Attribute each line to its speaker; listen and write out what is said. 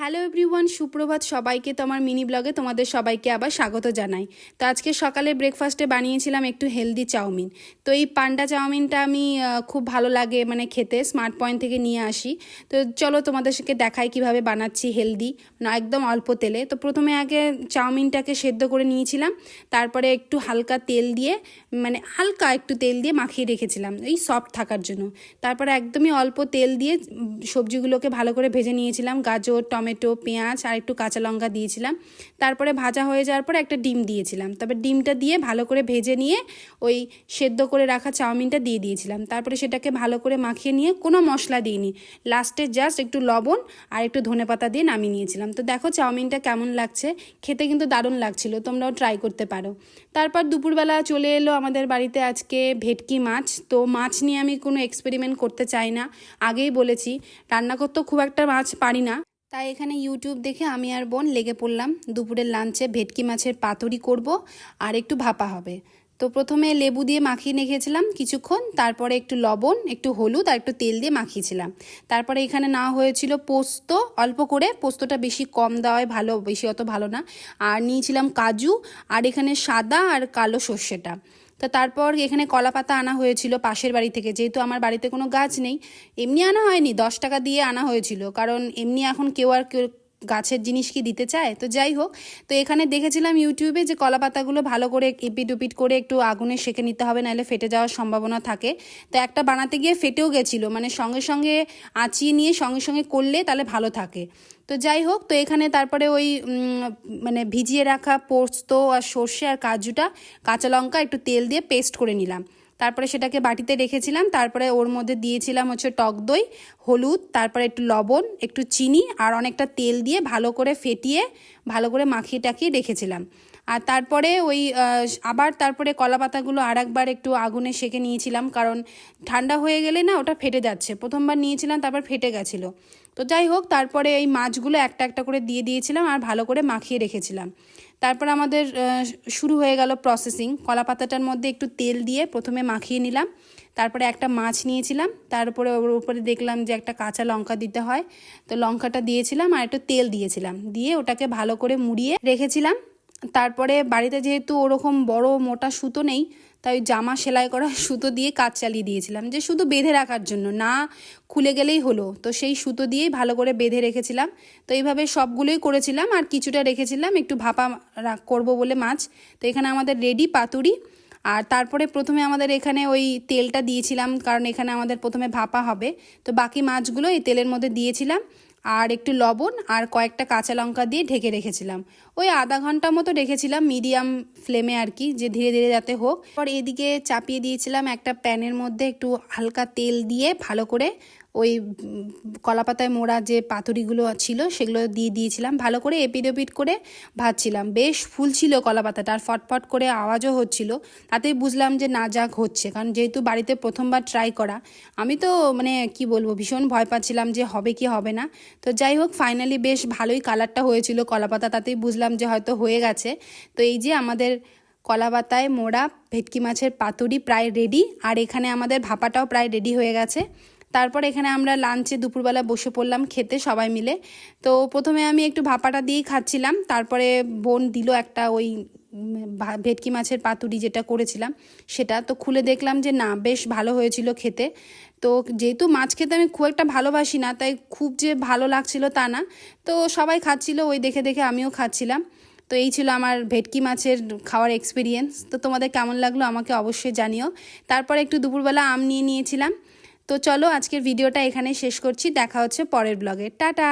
Speaker 1: Hello everyone সুপ্রভাত। সবাইকে তো আমার মিনি ব্লগে তোমাদের সবাইকে আবার স্বাগত জানাই। তো আজকে সকালে ব্রেকফাস্টে বানিয়েছিলাম একটু হেলদি চাউমিন। তো এই পান্ডা চাউমিনটা আমি খুব ভালো লাগে মানে খেতে স্মার্ট পয়েন্ট থেকে নিয়ে আসি। তো চলো তোমাদের সাথে দেখাই কীভাবে বানাচ্ছি হেলদি না একদম অল্প তেলে। তো প্রথমে আগে চাউমিনটাকে সেদ্ধ করে নিয়েছিলাম। তারপরে একটু হালকা তেল দিয়ে মানে হালকা একটু তেল দিয়ে মাখিয়ে রেখেছিলাম, এই সফট থাকার জন্য। তারপরে একদমই অল্প তেল দিয়ে সবজিগুলোকে ভালো করে ভেজে নিয়েছিলাম। গাজর, টমেটো পেঁয়াজ আর একটু কাঁচা লঙ্কা দিয়েছিলাম। তারপরে ভাজা হয়ে যাওয়ার পর একটা ডিম দিয়েছিলাম। তবে ডিমটা দিয়ে ভালো করে ভেজে নিয়ে ওই সেদ্ধ করে রাখা চাউমিনটা দিয়ে দিয়েছিলাম। তারপরে সেটাকে ভালো করে মাখিয়ে নিয়ে কোনো মশলা দিইনি। লাস্টে জাস্ট একটু লবণ আর একটু ধনেপাতা দিয়ে নামিয়ে নিয়েছিলাম। তো দেখো চাউমিনটা কেমন লাগছে। খেতে কিন্তু দারুণ লাগছিল। তোমরাও ট্রাই করতে পারো। তারপর দুপুরবেলা চলে এলো আমাদের বাড়িতে আজকে ভেটকি মাছ। তো মাছ নিয়ে আমি কোনো এক্সপেরিমেন্ট করতে চাই না। আগেই বলেছি, রান্না করতেও খুব একটা মাছ পারি না। তাই এখানে ইউটিউব দেখে আমি আর বোন লেগে পড়লাম। দুপুরের লাঞ্চে ভেটকি মাছের পাতুরি করব আর একটু ভাপা হবে। তো প্রথমে লেবু দিয়ে মাখিয়ে রেখেছিলাম কিছুক্ষণ, তারপরে একটু লবণ, একটু হলুদ আর একটু তেল দিয়ে মাখিয়েছিলাম। তারপরে এখানে না হয়েছিল পোস্ত, অল্প করে, পোস্তটা বেশি কম দেওয়ায় ভালো, বেশি অত ভালো না। আর নিয়েছিলাম কাজু, আর এখানে সাদা আর কালো সর্ষেটা। তো তারপর এখানে কলা পাতা আনা হয়েছিল পাশের বাড়ি থেকে। যেহেতু আমার বাড়িতে কোনো গাছ নেই, এমনি আনা হয়নি, দশ টাকা দিয়ে আনা হয়েছিল। কারণ এমনি এখন কেউ আর কেউ গাছের জিনিস কি দিতে চায়? তো যাই হোক, তো এখানে দেখেছিলাম ইউটিউবে যে কলা পাতাগুলো ভালো করে এপিট উপিট করে একটু আগুনে সেঁকে নিতে হবে, নাহলে ফেটে যাওয়ার সম্ভাবনা থাকে। তো একটা বানাতে গিয়ে ফেটেও গেছিল মানে সঙ্গে সঙ্গে আঁচিয়ে নিয়ে সঙ্গে সঙ্গে করলে তাহলে ভালো থাকে। তো যাই হোক, তো এখানে তারপরে ওই মানে ভিজিয়ে রাখা পোস্ত আর সর্ষে আর কাজুটা, কাঁচা লঙ্কা একটু তেল দিয়ে পেস্ট করে নিলাম। তারপরে সেটাকে বাটিতে রেখেছিলাম, তারপরে ওর মধ্যে দিয়েছিলাম হচ্ছে টক দই, হলুদ, তারপরে একটু লবণ, একটু চিনি আর অনেকটা তেল দিয়ে ভালো করে ফেটিয়ে, ভালো করে মাখিয়ে টাকিয়ে রেখেছিলাম। আর তারপরে ওই আবার তারপরে কলা পাতাগুলো আর একবার একটু আগুনে সেকে নিয়েছিলাম কারণ ঠান্ডা হয়ে গেলে না ওটা ফেটে যাচ্ছে। প্রথমবার নিয়েছিলাম, তারপর ফেটে গেছিল। তো যাই হোক, তারপরে এই মাছগুলো একটা একটা করে দিয়ে দিয়েছিলাম আর ভালো করে মাখিয়ে রেখেছিলাম। তারপর আমাদের শুরু হয়ে গেল প্রসেসিং কলা পাতাটার মধ্যে একটু তেল দিয়ে প্রথমে মাখিয়ে নিলাম। তারপরে একটা মাছ নিয়েছিলাম। তারপরে ওর উপরে দেখলাম যে একটা কাঁচা লঙ্কা দিতে হয়। তো লঙ্কাটা দিয়েছিলাম আর একটু তেল দিয়েছিলাম। দিয়ে ওটাকে ভালো করে মুড়িয়ে রেখেছিলাম। তারপরে বাড়িতে যেহেতু ওরকম বড় মোটা সুতো নেই তাই জামা সেলাই করা সুতো দিয়ে কাজ চালিয়ে দিয়েছিলাম, যে শুধু বেঁধে রাখার জন্য, না খুলে গেলেই হলো। তো সেই সুতো দিয়েই ভালো করে বেঁধে রেখেছিলাম। তো এইভাবে সবগুলোই করেছিলাম আর কিছুটা রেখেছিলাম, একটু ভাপা করব বলে মাছ। তো এখানে আমাদের রেডি পাতুরি। আর তারপরে প্রথমে আমাদের এখানে ওই তেলটা দিয়েছিলাম, কারণ এখানে আমাদের প্রথমে ভাপা হবে। তো বাকি মাছগুলো এই তেলের মধ্যে দিয়েছিলাম। আর একটু লবণ আর কয়েকটা কাঁচা লঙ্কা দিয়ে ঢেকে রেখেছিলাম। ওই আধা ঘণ্টা মতো রেখেছিলাম মিডিয়াম ফ্লেমে আর কি, যে ধীরে ধীরে যাতে হোক। পর এদিকে চাপিয়ে দিয়েছিলাম একটা প্যানের মধ্যে একটু হালকা তেল দিয়ে ভালো করে ওই কলাপাতায় মোড়া যে পাতুরিগুলো ছিল, সেগুলো দিয়ে দিয়েছিলাম। ভালো করে এপিট ওপিট করে ভাজছিলাম। বেশ ফুলছিল কলাপাতাটা আর ফটফট করে আওয়াজও হচ্ছিল। তাতেই বুঝলাম যে না যাক হচ্ছে। কারণ যেহেতু বাড়িতে প্রথমবার ট্রাই করা, আমি তো মানে কি বলব, ভীষণ ভয় পাচ্ছিলাম যে হবে কি হবে না। তো যাই হোক ফাইনালি বেশ ভালোই কালারটা হয়েছিল কলাপাতা। তাতেই বুঝলাম যে হয়তো হয়ে গেছে। তো এই যে আমাদের কলা পাতায় মোড়া, ভেটকি মাছের পাতুরি প্রায় রেডি আর এখানে আমাদের ভাপাটাও প্রায় রেডি হয়ে গেছে। তারপর এখানে আমরা লাঞ্চে দুপুরবেলা বসে পড়লাম খেতে সবাই মিলে। তো প্রথমে আমি একটু ভাপাটা দিয়েই খাচ্ছিলাম, তারপরে বোন দিল একটা ওই ভেটকি মাছের পাতুরি যেটা করেছিলাম সেটা। তো খুলে দেখলাম যে না, বেশ ভালো হয়েছিল খেতে। তো যেহেতু মাছ খেতে আমি খুব একটা ভালোবাসি না, তাই খুব যে ভালো লাগছিল তা না। তো সবাই খাচ্ছিল, ওই দেখে দেখে আমিও খাচ্ছিলাম। তো এই ছিল আমার ভেটকি মাছের খাওয়ার এক্সপিরিয়েন্স তো তোমাদের কেমন লাগল আমাকে অবশ্যই জানিও। তারপর একটু দুপুরবেলা আম নিয়ে নিয়েছিলাম। তো চলো আজকের ভিডিওটা এখানে শেষ করছি। দেখা হচ্ছে পরের ব্লগে টাটা!